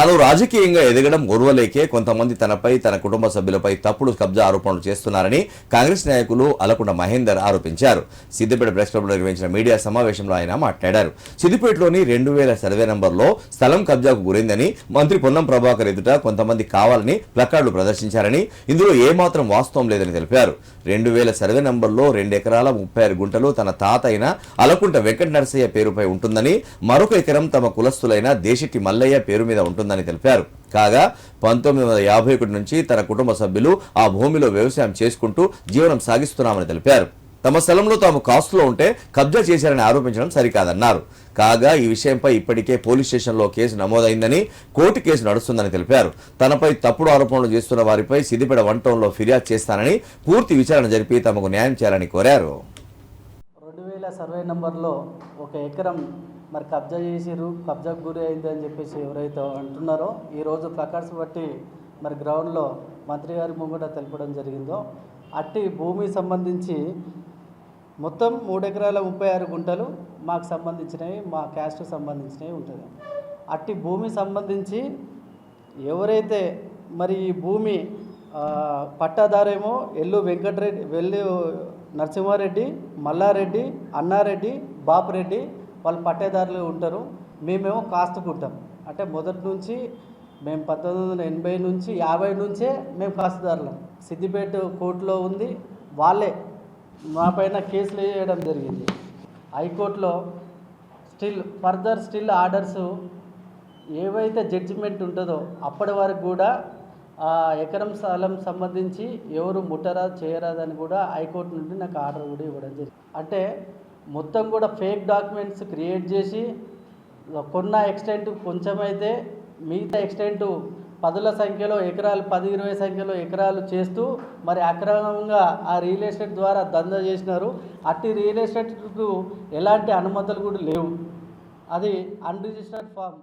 తాను రాజకీయంగా ఎదగడం గొర్వలేకే కొంతమంది తనపై తన కుటుంబ సభ్యులపై తప్పుడు కబ్జా ఆరోపణలు చేస్తున్నారని కాంగ్రెస్ నాయకులు అలకుండ మహేందర్ ఆరోపించారు. సిద్దిపేట ప్రెస్ క్లబ్లో నిర్వహించిన మీడియా సమావేశంలో ఆయన మాట్లాడారు. సిద్దిపేటలోని రెండు వేల సర్వే నంబర్లో స్థలం కబ్జాకు గురైందని మంత్రి పొన్నం ప్రభాకర్ ఎదుట కొంతమంది కావాలని ప్లకార్డులు ప్రదర్శించారని ఇందులో ఏమాత్రం వాస్తవం లేదని తెలిపారు. రెండు వేల సర్వే నంబర్లో రెండు ఎకరాల ముప్పై ఆరు గుంటలు తన తాత అయిన అలకుంట వెంకట నరసయ్య పేరుపై ఉంటుందని మరొక ఎకరం తమ కులస్తులైన దేశెట్టి మల్లయ్య పేరు మీద ఉంటుంది ఉంటుందని తెలిపారు. కాగా పంతొమ్మిది వందల యాభై ఒకటి నుంచి తన కుటుంబ సభ్యులు ఆ భూమిలో వ్యవసాయం చేసుకుంటూ జీవనం సాగిస్తున్నామని తెలిపారు. తమ స్థలంలో తాము కాస్తులో ఉంటే కబ్జా చేశారని ఆరోపించడం సరికాదన్నారు. కాగా ఈ విషయంపై ఇప్పటికే పోలీస్ స్టేషన్లో కేసు నమోదైందని కోర్టు కేసు నడుస్తుందని తెలిపారు. తనపై తప్పుడు ఆరోపణలు చేస్తున్న వారిపై సిద్దిపేట వన్ టౌన్లో ఫిర్యాదు చేస్తానని పూర్తి విచారణ జరిపి తమకు న్యాయం చేయాలని కోరారు. రెండు వేల సర్వే నంబర్లో ఒక ఎకరం మరి కబ్జా చేసిరు కబ్జాకు గురి అయింది అని చెప్పేసి ఎవరైతే అంటున్నారో ఈరోజు ప్లకార్డ్స్ బట్టి మరి గ్రౌండ్లో మంత్రి గారి ముంగట తెలపడం జరిగిందో అట్టి భూమి సంబంధించి మొత్తం మూడు ఎకరాల ముప్పై ఆరు గుంటలు మాకు సంబంధించినవి మా క్యాస్ట్ సంబంధించినవి ఉంటుంది. అట్టి భూమి సంబంధించి ఎవరైతే మరి ఈ భూమి పట్టాదారేమో ఎల్లు వెంకటరెడ్డి వెల్లు నరసింహారెడ్డి మల్లారెడ్డి అన్నారెడ్డి బాపరెడ్డి వాళ్ళు పట్టేదారులు ఉంటారు. మేమేమో కాస్తుకుంటాం అంటే మొదటి నుంచి మేము పంతొమ్మిది వందల ఎనభై నుంచి యాభై నుంచే మేము కాస్తుదారులం. సిద్దిపేట కోర్టులో ఉంది. వాళ్ళే మా పైన కేసులు వేయడం జరిగింది. హైకోర్టులో స్టిల్ ఫర్దర్ స్టిల్ ఆర్డర్స్ ఏవైతే జడ్జిమెంట్ ఉంటుందో అప్పటి వరకు కూడా ఎకరం స్థలం సంబంధించి ఎవరు ముట్టరా చేయరాదని కూడా హైకోర్టు నుండి నాకు ఆర్డర్ కూడా ఇవ్వడం జరిగింది. అంటే మొత్తం కూడా ఫేక్ డాక్యుమెంట్స్ క్రియేట్ చేసి కొన్న ఎక్స్టెంట్ కొంచెమైతే మిగతా ఎక్స్టెంట్ పదుల సంఖ్యలో ఎకరాలు పది ఇరవై సంఖ్యలో ఎకరాలు చేస్తూ మరి అక్రమంగా ఆ రియల్ ఎస్టేట్ ద్వారా దందా చేసినారు. అట్టి రియల్ ఎస్టేట్కు ఎలాంటి అనుమతులు కూడా లేవు. అది అన్రిజిస్టర్డ్ ఫామ్